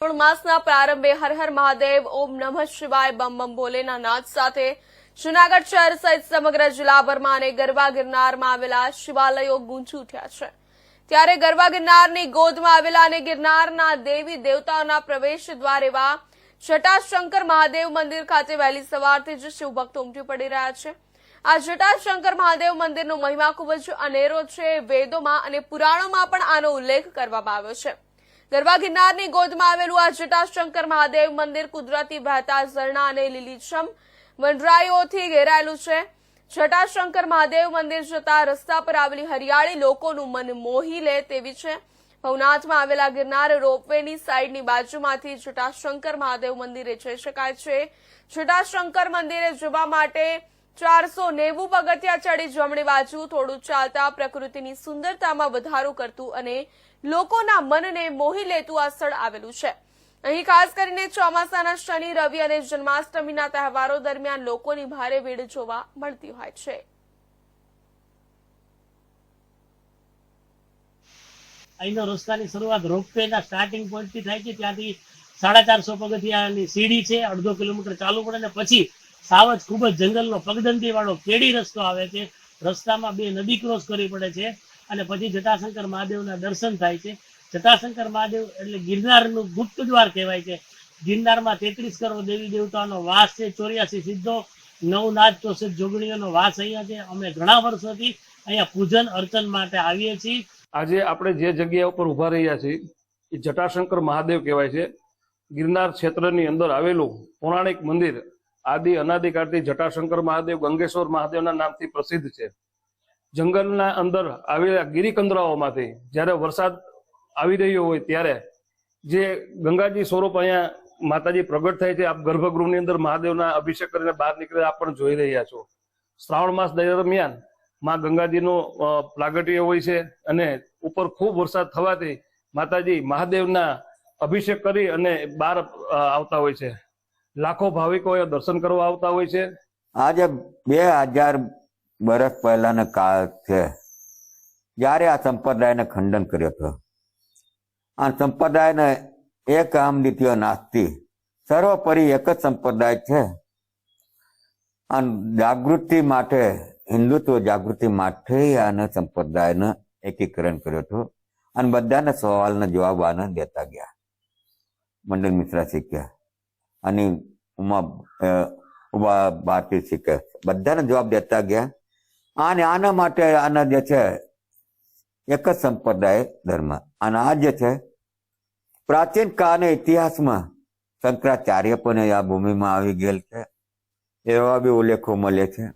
શ્રાવણ માસના પ્રારંભે હર હર મહાદેવ, ઓમ નમઃ શિવાય બમ બમ ભોલેના નાદ સાથે જૂનાગઢ શહેર સહિત સમગ્ર જિલ્લાભરમાં અને ગરબા ગિરનારમાં આવેલા શિવાલયો ગુંજી ઉઠ્યા છે. ત્યારે ગરબા ગિરનારની ગોદમાં આવેલા અને ગિરનારના દેવી દેવતાઓના પ્રવેશ દ્વાર એવા જટાશંકર મહાદેવ મંદિર ખાતે વહેલી સવારથી જ શિવભક્તો ઉમટી પડી રહ્યા છે. આ જટાશંકર મહાદેવ મંદિરનો મહિમા ખૂબ જ અનેરો છે. વેદોમાં અને પુરાણોમાં પણ આનો ઉલ્લેખ કરવામાં આવ્યો છે. ગરબા ગિરનારની ગોદમાં આવેલું આ જટાશંકર મહાદેવ મંદિર કુદરતી વહેતા ઝરણા અને લીલીછમ વનરાઈઓથી ઘેરાયેલું છે. જટાશંકર મહાદેવ મંદિર જતા રસ્તા પર આવેલી હરિયાળી લોકોનું મન મોહી લે તેવી છે. ભવનાથમાં આવેલા ગિરનાર રોપવેની સાઈડની બાજુમાંથી જટાશંકર મહાદેવ મંદિરે જઈ શકાય છે. જટાશંકર મંદિરે જવા માટે ચારસો નેવું પગથિયા ચડી જમણી બાજુ થોડું ચાલતા પ્રકૃતિની સુંદરતામાં વધારો કરતું અને લોકોના મનને મોહી લેતું આ સ્થળ આવેલું છે. અહીં ખાસ કરીને ચોમાસાના શનિ, રવિ અને જન્માષ્ટમીના તહેવારો દરમિયાન લોકોની ભારે ભીડ જોવા મળતી હોય છે. અહીંનો રસ્તાની શરૂઆત રોપવે ના સ્ટાર્ટિંગ પોઈન્ટથી થાય છે. ત્યાંથી સાડા ચારસો પગથિયાની સીડી છે. અડધો કિલોમીટર ચાલુ પડે ને પછી સાવજ ખૂબ જ જંગલનો પગદંડી વાળો કેડી રસ્તો આવે છે. રસ્તામાં બે નદી ક્રોસ કરવી પડે છે અને પછી જટાશંકર મહાદેવના દર્શન થાય છે. જટાશંકર મહાદેવ એટલે ગિરનારનું ગુપ્ત દ્વાર કહેવાય છે. ગિરનારમાં તેત્રીસ કરોડ દેવી દેવતાનો વાસ છે, ચોર્યાસી સિદ્ધો નવનાથ ચોસઠ જોગણીઓનો વાસ અહીંયા છે. અમે ઘણા વર્ષોથી અહીંયા પૂજન અર્ચન માટે આવીએ છીએ. આજે આપણે જે જગ્યા ઉપર ઊભા રહ્યા છીએ, એ જટાશંકર મહાદેવ કહેવાય છે. ગિરનાર ક્ષેત્રની અંદર આવેલું પૌરાણિક મંદિર આદિ અનાદિકાળથી જટાશંકર મહાદેવ ગંગેશ્વર મહાદેવના નામથી પ્રસિદ્ધ છે. જંગલના અંદર આવેલા ગિરિકંદરાઓમાંથી જ્યારે વરસાદ આવી રહ્યો હોય ત્યારે જે ગંગાજી સ્વરૂપ અહીંયા માતાજી પ્રગટ થાય છે આપ ગર્ભગૃહની અંદર મહાદેવના અભિષેક કરીને બહાર નીકળે આપ પણ જોઈ રહ્યા છો. શ્રાવણ માસ દરમિયાનમાં ગંગાજીનો અ, પ્રાગટ્ય હોય છે અને ઉપર ખૂબ વરસાદ થવાથી માતાજી મહાદેવના અભિષેક કરી અને બહાર આવતા હોય છે. લાખો ભાવિકો દર્શન કરવા આવતા હોય છે. આજે બે હજાર વર્ષ પહેલાનો કાળ છે. જ્યારે આ સંપ્રદાયને ખંડન કર્યો હતો. આ સંપ્રદાયને એક આમ દ્વિતીય નાસ્તી સર્વોપરી એક જ સંપ્રદાય છે. આ જાગૃતિ માટે, હિન્દુત્વ જાગૃતિ માટે આને સંપ્રદાયને એકીકરણ કર્યો હતો. અને બધાના સવાલના જવાબ આને દેતા ગયા. મંડળ મિશ્રા શીખ્યા. અને ઉમા ભારતી શીખ્યા બધાને જવાબ દેતા ગયા. અને આના માટે આના જે છે, એક જ સંપ્રદાય ધર્મ. અને આ જે છે, પ્રાચીન કાળના ઇતિહાસમાં શંકરાચાર્ય પણ આ ભૂમિમાં આવી ગયેલ છે. એવા બી ઉલ્લેખો મળે છે.